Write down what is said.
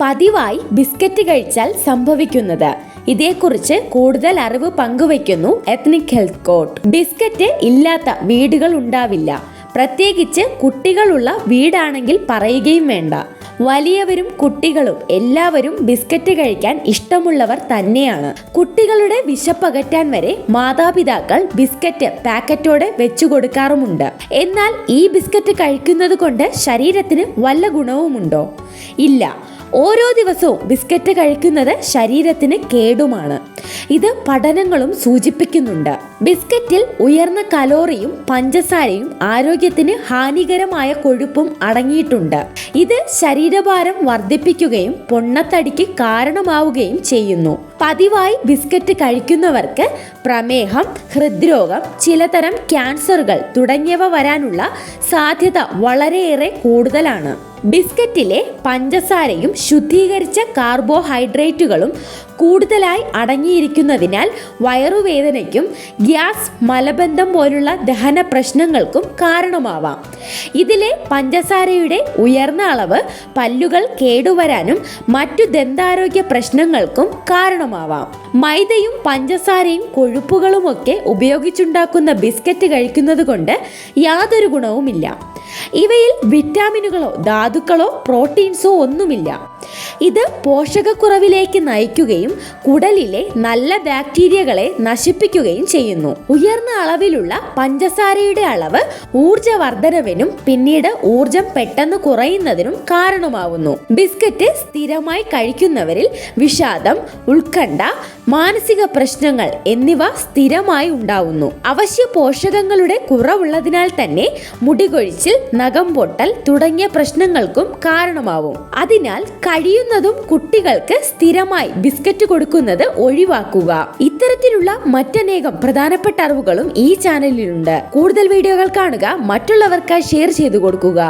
പതിവായി ബിസ്ക്കറ്റ് കഴിച്ചാൽ സംഭവിക്കുന്നത്. ഇതേക്കുറിച്ച് കൂടുതൽ അറിവ് പങ്കുവയ്ക്കുന്നു എത്നിക് ഹെൽത്ത് കോട്ട് ബിസ്ക്കറ്റ് ഇല്ലാത്ത വീടുകൾ ഉണ്ടാവില്ല. പ്രത്യേകിച്ച് കുട്ടികളുള്ള വീടാണെങ്കിൽ പറയുകയും വേണ്ട. വലിയവരും കുട്ടികളും എല്ലാവരും ബിസ്ക്കറ്റ് കഴിക്കാൻ ഇഷ്ടമുള്ളവർ തന്നെയാണ്. കുട്ടികളുടെ വിശപ്പകറ്റാൻ വരെ മാതാപിതാക്കൾ ബിസ്ക്കറ്റ് പാക്കറ്റോടെ വെച്ചു കൊടുക്കാറുമുണ്ട്. എന്നാൽ ഈ ബിസ്ക്കറ്റ് കഴിക്കുന്നത് കൊണ്ട് ശരീരത്തിന് വല്ല ഗുണവുമുണ്ടോ? ഇല്ല. ഓരോ ദിവസവും ബിസ്ക്കറ്റ് കഴിക്കുന്നത് ശരീരത്തിന് കേടുമാണ്. ഇത് പഠനങ്ങളും സൂചിപ്പിക്കുന്നുണ്ട്. ബിസ്ക്കറ്റിൽ ഉയർന്ന കലോറിയും പഞ്ചസാരയും ആരോഗ്യത്തിന് ഹാനികരമായ കൊഴുപ്പും അടങ്ങിയിട്ടുണ്ട്. ഇത് ശരീരഭാരം വർദ്ധിപ്പിക്കുകയും പൊണ്ണത്തടിക്ക് കാരണമാവുകയും ചെയ്യുന്നു. പതിവായി ബിസ്ക്കറ്റ് കഴിക്കുന്നവർക്ക് പ്രമേഹം ഹൃദ്രോഗം ചിലതരം ക്യാൻസറുകൾ തുടങ്ങിയവ വരാനുള്ള സാധ്യത വളരെയേറെ കൂടുതലാണ്. ബിസ്ക്കറ്റിലെ പഞ്ചസാരയും ശുദ്ധീകരിച്ച കാർബോഹൈഡ്രേറ്റുകളും കൂടുതലായി അടങ്ങിയിരിക്കുന്നതിനാൽ വയറുവേദനയ്ക്കും ഗ്യാസ് മലബന്ധം പോലുള്ള ദഹന പ്രശ്നങ്ങൾക്കും കാരണമാവാം. ഇതിലെ പഞ്ചസാരയുടെ ഉയർന്ന അളവ് പല്ലുകൾ കേടുവരാനും മറ്റു ദന്താരോഗ്യ പ്രശ്നങ്ങൾക്കും കാരണമാവാം. മൈദയും പഞ്ചസാരയും കൊഴുപ്പുകളുമൊക്കെ ഉപയോഗിച്ചുണ്ടാക്കുന്ന ബിസ്ക്കറ്റ് കഴിക്കുന്നത് കൊണ്ട് യാതൊരു ഗുണവുമില്ല. ഇവയിൽ വിറ്റാമിനുകളോ ധാതുക്കളോ പ്രോട്ടീൻസോ ഒന്നുമില്ല. ഇത് പോഷകക്കുറവിലേക്ക് നയിക്കുകയും കുടലിലെ നല്ല ബാക്ടീരിയകളെ നശിപ്പിക്കുകയും ചെയ്യുന്നു. ഉയർന്ന അളവിലുള്ള പഞ്ചസാരയുടെ അളവ് ഊർജവർദ്ധനവിനും പിന്നീട് ഊർജം പെട്ടെന്ന് കുറയുന്നതിനും കാരണമാവുന്നു. ബിസ്ക്കറ്റ് സ്ഥിരമായി കഴിക്കുന്നവരിൽ വിഷാദം ഉത്കണ്ഠ മാനസിക പ്രശ്നങ്ങൾ എന്നിവ സ്ഥിരമായി ഉണ്ടാവുന്നു. അവശ്യ പോഷകങ്ങളുടെ കുറവുള്ളതിനാൽ തന്നെ മുടികൊഴിച്ചിൽ നഖം പൊട്ടൽ തുടങ്ങിയ പ്രശ്നങ്ങൾക്കും കാരണമാവും. അതിനാൽ കഴിയുന്നതും കുട്ടികൾക്ക് സ്ഥിരമായി ബിസ്ക്കറ്റ് കൊടുക്കുന്നത് ഒഴിവാക്കുക. ഇത്തരത്തിലുള്ള മറ്റനേകം പ്രധാനപ്പെട്ട അറിവുകളും ഈ ചാനലിലുണ്ട്. കൂടുതൽ വീഡിയോകൾ കാണുക മറ്റുള്ളവർക്ക് ഷെയർ ചെയ്തു കൊടുക്കുക.